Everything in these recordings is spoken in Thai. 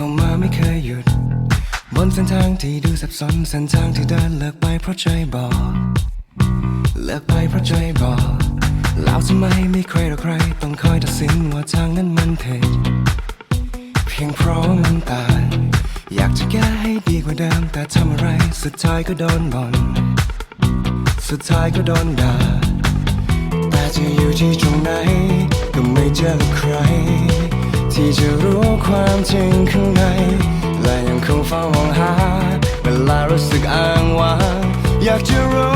ข้ามาไม่เคยหยุด บนเส้นทางที่ดูสับสนเส้นทางที่เดินเลิกไปเพราะใจบอก เลิกไปเพราะใจบอกแล้วทำไมไม่ใครหรอใคร ต้องคอยตัดสินว่าทางนั้นมันผิดเพียงเพราะมันตางอยากจะแก้ให้ดีกว่าเดิมแต่ทำอะไรสุดท้ายก็โดนบ่นสุดท้ายก็โดนด่าแต่จะอยู่ที่ตรงไหน ก็ไม่เจอใคร ที่จะรู้ความจริงข้างใน และยังคงเฝ้ามองหา เวลารู้สึกอ้างว้างอยากจะรู้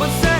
บนเส้นท